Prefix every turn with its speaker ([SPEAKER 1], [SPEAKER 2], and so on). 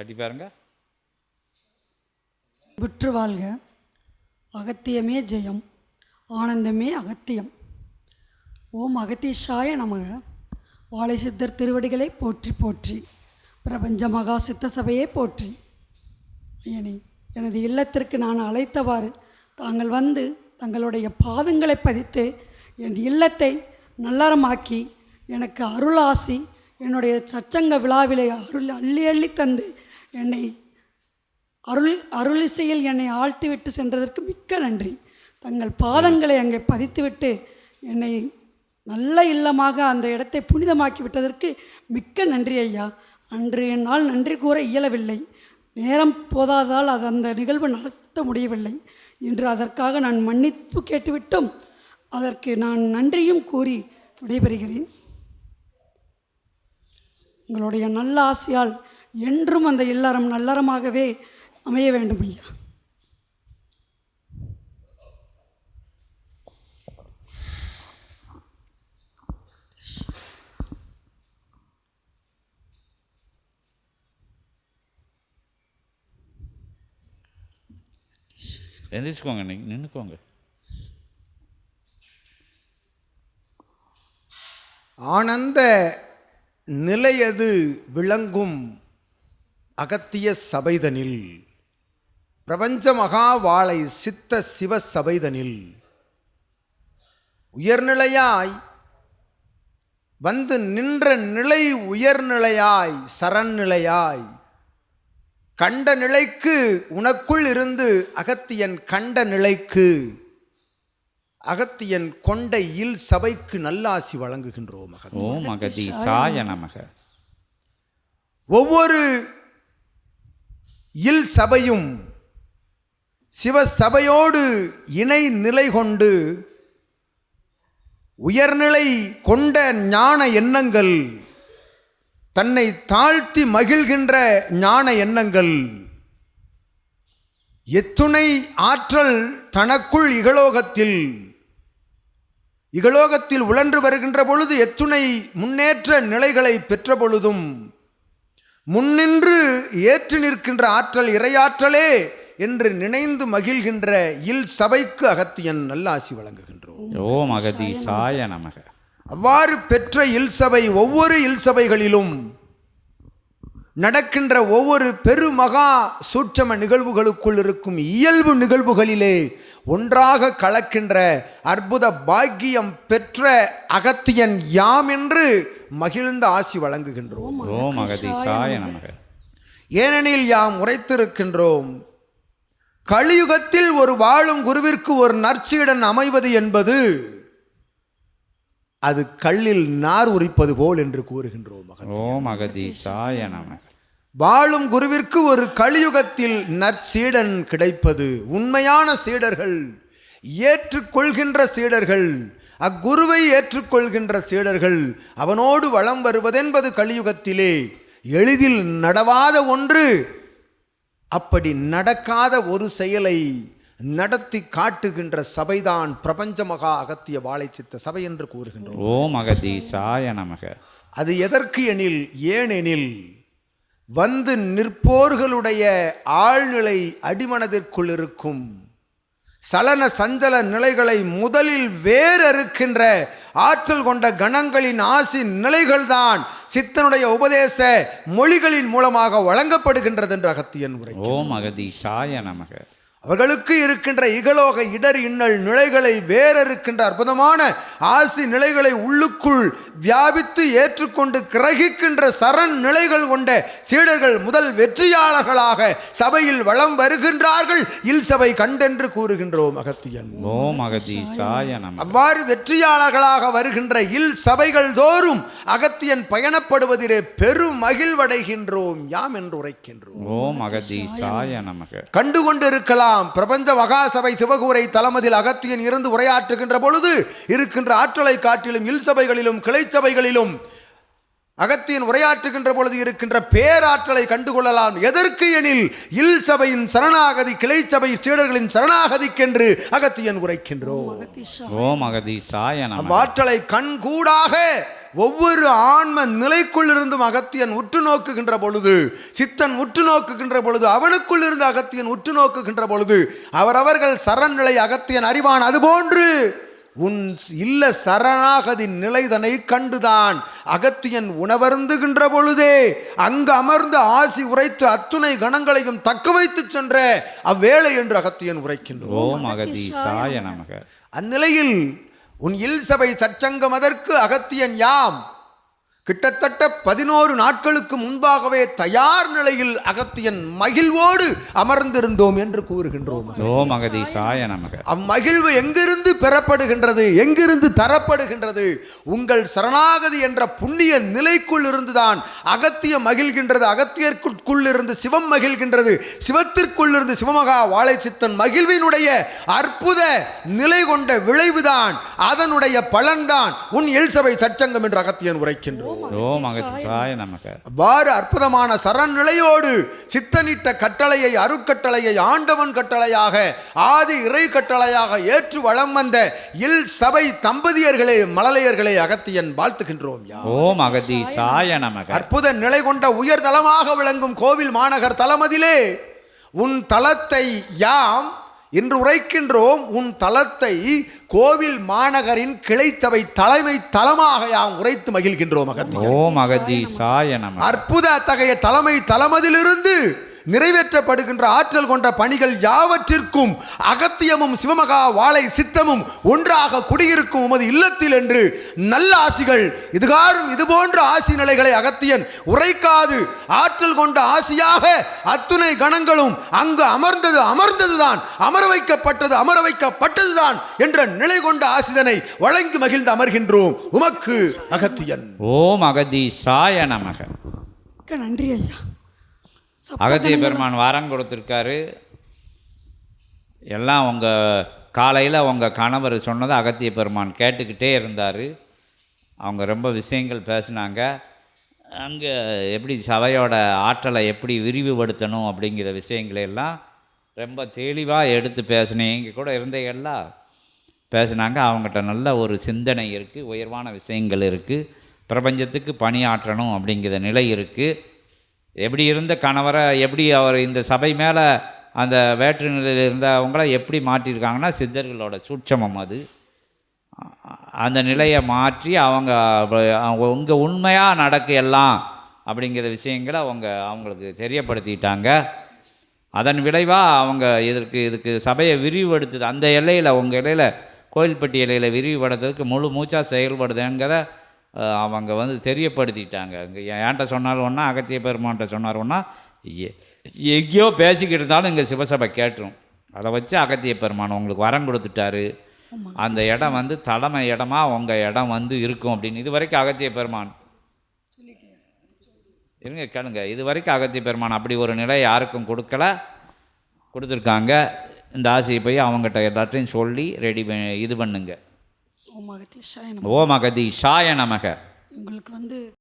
[SPEAKER 1] தட்டி பாருங்க.
[SPEAKER 2] விற்று வாழ்க அகத்தியமே ஜெயம் ஆனந்தமே அகத்தியம். ஓம் அகத்தீஷாய நமக. வாழை சித்தர் திருவடிகளை போற்றி போற்றி. பிரபஞ்ச மகா சித்த சபையை போற்றி. ஐயனே எனது இல்லத்திற்கு நான் அழைத்தவாறு தாங்கள் வந்து தங்களுடைய பாதங்களை பதித்து என் இல்லத்தை நல்லறமாக்கி எனக்கு அருளாசி என்னுடைய சச்சங்க விழாவிலே அருள் அள்ளி அள்ளி தந்து என்னை அருள் அருளிசையில் என்னை ஆழ்த்திவிட்டு சென்றதற்கு மிக்க நன்றி. தங்கள் பாதங்களை அங்கே பதித்துவிட்டு என்னை நல்ல இல்லமாக அந்த இடத்தை புனிதமாக்கி விட்டதற்கு மிக்க நன்றி ஐயா. அன்று என்னால் நன்றி கூற இயலவில்லை. நேரம் போதாதால் அது அந்த நிகழ்வு நடத்த முடியவில்லை. இன்று அதற்காக நான் மன்னிப்பு கேட்டுவிட்டும். அதற்கு நான் நன்றியும் கூறி விடைபெறுகிறேன். உங்களுடைய நல்ல ஆசையால் என்றும் அந்த இல்லறம் நல்லறமாகவே அமைய வேண்டும் ஐயா.
[SPEAKER 1] எந்திரிச்சுக்கோங்க நீ நின்றுக்கோங்க
[SPEAKER 3] ஆனந்த நிலையது விளங்கும் அகத்திய சபைதனில். பிரபஞ்ச மகா வாழை சித்த சிவ சபைதனில். உயர்நிலையாய் வந்து நின்ற நிலை உயர்நிலையாய் சரண்நிலையாய் கண்ட நிலைக்கு உனக்குள் இருந்து அகத்தியன் கண்ட நிலைக்கு. அகத்தியன் கொண்ட இல் சபைக்கு நல்லாசி வழங்குகின்றோம்
[SPEAKER 1] ஓம் நமக.
[SPEAKER 3] ஒவ்வொரு இல் சபையும் சிவ சபையோடு இணை நிலை கொண்டு உயர்நிலை கொண்ட ஞான எண்ணங்கள் தன்னை தாழ்த்தி மகிழ்கின்ற ஞான எண்ணங்கள். எத்துணை ஆற்றல் தனக்குள் இகலோகத்தில். இகலோகத்தில் உழன்று வருகின்ற பொழுது எத்துணை முன்னேற்ற நிலைகளை பெற்ற பொழுதும் முன்னின்று ஏற்று நிற்கின்ற ஆற்றல் இறையாற்றலே என்று நினைந்து மகிழ்கின்ற இல் சபைக்கு அகத்தியன் நல்லாசி வழங்குகின்றோம்.
[SPEAKER 1] ஓம் அகதீசாய நமக.
[SPEAKER 3] அவ்வாறு பெற்ற இல் சபை ஒவ்வொரு இல் சபைகளிலும் நடக்கின்ற ஒவ்வொரு பெருமகா சூட்சம நிகழ்வுகளுக்குள் இருக்கும் இயல்பு நிகழ்வுகளிலே ஒன்றாக கலக்கின்ற அற்புத பாக்கியம் பெற்ற அகத்தியன் யாம் என்று மகிழ்ந்த ஆசி வழங்குகின்றோம். ஏனெனில் யாம் உரைத்திருக்கின்றோம் கலியுகத்தில் ஒரு வாழும் குருவிற்கு ஒரு நற்சீடன் அமைவது என்பது அது கல்லில் நார் உரிப்பது போல் என்று கூறுகின்றோம்
[SPEAKER 1] அகதீசாய நமக.
[SPEAKER 3] வாழும் குருவிற்கு ஒரு கலியுகத்தில் நற்சீடன் கிடைப்பது உண்மையான சீடர்கள் ஏற்றுக்கொள்கின்ற சீடர்கள் அக்குருவை ஏற்றுக்கொள்கின்ற சீடர்கள் அவனோடு வளம் வருவதென்பது கலியுகத்திலே எளிதில் நடவாத ஒன்று. அப்படி நடக்காத ஒரு செயலை நடத்தி காட்டுகின்ற சபைதான் பிரபஞ்ச மகா அகத்திய வாழைச்சித்த சபை என்று கூறுகின்றோம்.
[SPEAKER 1] ஓம் அகதீசாய நமக.
[SPEAKER 3] அது எதற்கு எனில் ஏனெனில் வந்து நிற்போர்களுடைய ஆழ்நிலை அடிமனதிற்குள் இருக்கும் சலன சஞ்சல நிலைகளை முதலில் வேறறுக்கின்ற ஆற்றல் கொண்ட கணங்களின் ஆசி நிலைகள்தான் சித்தனுடைய உபதேச மொழிகளின் மூலமாக வழங்கப்படுகின்றது என்று அகத்தியன் உரை
[SPEAKER 1] ஓம் அகதீசாய நமக.
[SPEAKER 3] அவர்களுக்கு இருக்கின்ற இகலோக இடர் இன்னல் நிலைகளை வேறறுக்கின்ற அற்புதமான ஆசி நிலைகளை உள்ளுக்குள் வியாபித்து ஏற்றுக்கொண்டு கிரகிக்கின்ற சரண் நிலைகள் கொண்ட சீடர்கள் முதல் வெற்றியாளர்களாக சபையில் வளம் வருகின்றார்கள். இல் சபை கண்டென்று கூறுகின்றோம் அகத்தியன். அவ்வாறு வெற்றியாளர்களாக வருகின்ற இல் சபைகள் தோறும் அகத்தியன் பயணப்படுவதிலே பெரும் மகிழ்வடைகின்றோம் யாம் என்று உரைக்கின்றோம்.
[SPEAKER 1] ஓம் அகதீசாய நமக.
[SPEAKER 3] கண்டு கொண்டிருக்கலாம் பிரபஞ்ச மகாசபை சிவகூரை தலமதில் அகத்தியன் இருந்து உரையாற்றுகின்ற பொழுது இருக்கின்ற ஆற்றலை காட்டிலும் இல் சபைகளிலும் கிளை சபைகளிலும் அகத்தியன் உரையாற்றுகின்ற பொழுது இருக்கின்ற பேராற்றலை கண்டுகொள்ளலாம். எதற்கு எனில் இல் சபையின் சரணாகதி கிளை சபை சீடர்களின் சரணாகதிக்கென்று அகத்தியன் உரைக்கின்றோம். அவ்வாற்றலை கண்கூடாக ஒவ்வொரு ஆன்ம நிலைக்குள் இருந்தும் அகத்தியன் உற்று நோக்குகின்ற பொழுது சித்தன் உற்று நோக்குகின்ற பொழுது அவனுக்குள் இருந்து அகத்தியன் உற்று நோக்குகின்ற பொழுது அவரவர்கள் சரண்நிலை அகத்தியன் அறிவான். அதுபோன்று உன் இல்ல சரணாகதி நிலைதனை கண்டுதான். அகத்தியன் உணவருந்துகின்ற பொழுதே அங்கு அமர்ந்து ஆசி உரைத்து அத்துணை கணங்களையும் தக்க வைத்துச் சென்ற அவ்வேளை என்று அகத்தியன் உரைக்கின்றோம் அந்நிலையில் உன் இல் சபை சச்சங்கம் அதற்கு அகத்தியன் யாம்? கிட்டத்தட்ட பதினோரு நாட்களுக்கு முன்பாகவே தயார் நிலையில் அகத்தியன் மகிழ்வோடு அமர்ந்திருந்தோம் என்று கூறுகின்றோம். அம்மகிழ்வு எங்கிருந்து பெறப்படுகின்றது எங்கிருந்து தரப்படுகின்றது? உங்கள் சரணாகதி என்ற புண்ணிய நிலைக்குள் இருந்துதான் அகத்தியம் மகிழ்கின்றது. அகத்தியர்க்குள் இருந்து சிவம் மகிழ்கின்றது. சிவத்திற்குள் இருந்து சிவமகா வாழை சித்தன் மகிழ்வினுடைய அற்புத நிலை கொண்ட விளைவுதான் அதனுடைய பலன்தான் உன் எல்சபை சச்சங்கம் என்று அகத்தியன் உரைக்கின்றோம்.
[SPEAKER 1] ஓம் அகதீசாய நமக
[SPEAKER 3] அவ்வாறு அற்புதமான சரண் நிலையோடு சித்தனிட்ட கட்டளையை அருட்கட்டளையை ஆண்டவன் கட்டளையாக ஆதி இறை கட்டளையாக ஏற்று வளம் வந்த இல் சபை தம்பதியர்களே மழலையர்களே அகத்தியன் வாழ்த்துகின்றோம்
[SPEAKER 1] ஓம் அகதீசாய
[SPEAKER 3] அற்புத நிலை கொண்ட உயர் தலமாக விளங்கும் கோவில் மாநகர் தலமதிலே உன் தலத்தை யாம் இன்று உரைக்கின்றோம் உன் தலத்தை கோவில் மாநகரின் கிளைச்சபை தலைமை தலமாக யாம் உரைத்து மகிழ்கின்றோம் அகத்தியன்
[SPEAKER 1] ஓம் அகதீசாய நமக.
[SPEAKER 3] அற்புத அத்தகைய தலைமை தலமதிலிருந்து நிறைவேற்றப்படுகின்ற ஆற்றல் கொண்ட பணிகள் யாவற்றிற்கும் அகத்தியமும் சிவமகா வாழை சித்தமும் ஒன்றாக குடியிருக்கும் உமது இல்லத்தில் என்று நல்ல ஆசிகள் இதுகாரும் இதுபோன்ற ஆசி நிலைகளை அகத்தியன் உரைக்காது. ஆற்றல் கொண்ட ஆசியாக அத்துணை கணங்களும் அங்கு அமர்ந்தது அமர்ந்ததுதான். அமர வைக்கப்பட்டது அமர வைக்கப்பட்டதுதான் என்ற நிலை கொண்ட ஆசிதனை வழங்கி மகிழ்ந்து அமர்கின்றோம். உமக்கு அகத்தியன்.
[SPEAKER 1] ஓம் அகதீசாய நமக.
[SPEAKER 2] மிக்க நன்றி ஐயா.
[SPEAKER 1] அகத்திய பெருமான் வாரம் கொடுத்துருக்காரு. எல்லாம் உங்கள் காலையில் உங்கள் கணவர் சொன்னதை அகத்திய பெருமான் கேட்டுக்கிட்டே இருந்தார். அவங்க ரொம்ப விஷயங்கள் பேசினாங்க. அங்கே எப்படி சபையோட ஆற்றலை எப்படி விரிவுபடுத்தணும் அப்படிங்கிற விஷயங்களை எல்லாம் ரொம்ப தெளிவாக எடுத்து பேசினேன். இங்கே கூட இருந்தீங்கல்ல பேசினாங்க. அவங்ககிட்ட நல்ல ஒரு சிந்தனை இருக்குது உயர்வான விஷயங்கள் இருக்குது பிரபஞ்சத்துக்கு பணியாற்றணும் அப்படிங்கிற நிலை இருக்குது எப்படி இருந்த கணவரை எப்படி அவர் இந்த சபை மேலே அந்த வேற்று நிலையில் இருந்தவங்கள எப்படி மாற்றியிருக்காங்கன்னா சித்தர்களோட சூட்சமம் அது. அந்த நிலையை மாற்றி அவங்க உங்கள் உண்மையாக நடக்கு எல்லாம் அப்படிங்கிற விஷயங்களை அவங்க அவங்களுக்கு தெரியப்படுத்திட்டாங்க. அதன் விளைவாக அவங்க இதற்கு இதுக்கு சபையை விரிவுபடுத்துது. அந்த எல்லையில் உங்கள் இலையில் கோயில்பட்டி எல்லையில் விரிவுபடுத்துறதுக்கு முழு மூச்சாக செயல்படுதுங்கிறத அவங்க வந்து தெரியப்படுத்திட்டாங்க. இங்கே ஏன்ட்ட சொன்னாலும் ஒன்றா அகத்திய பெருமான்ட்ட சொன்னார் ஒன்றா எங்கேயோ பேசிக்கிட்டு இருந்தாலும் இங்கே சிவசபை கேட்டுரும். அதை வச்சு அகத்திய பெருமான் உங்களுக்கு வரம் கொடுத்துட்டாரு. அந்த இடம் வந்து தலைமை இடமா உங்கள் இடம் வந்து இருக்கும் அப்படின்னு. இது வரைக்கும் அகத்திய பெருமான். இருங்க கேளுங்க. இது வரைக்கும் அகத்திய பெருமான் அப்படி ஒரு நிலை யாருக்கும் கொடுக்கல. கொடுத்துருக்காங்க. இந்த ஆசையை போய் அவங்ககிட்ட எல்லாத்தையும் சொல்லி ரெடி இது பண்ணுங்க.
[SPEAKER 2] ஓம் அகத்தீஷாய
[SPEAKER 1] ஓம் அகதி ஷாய நமக.
[SPEAKER 2] உங்களுக்கு வந்து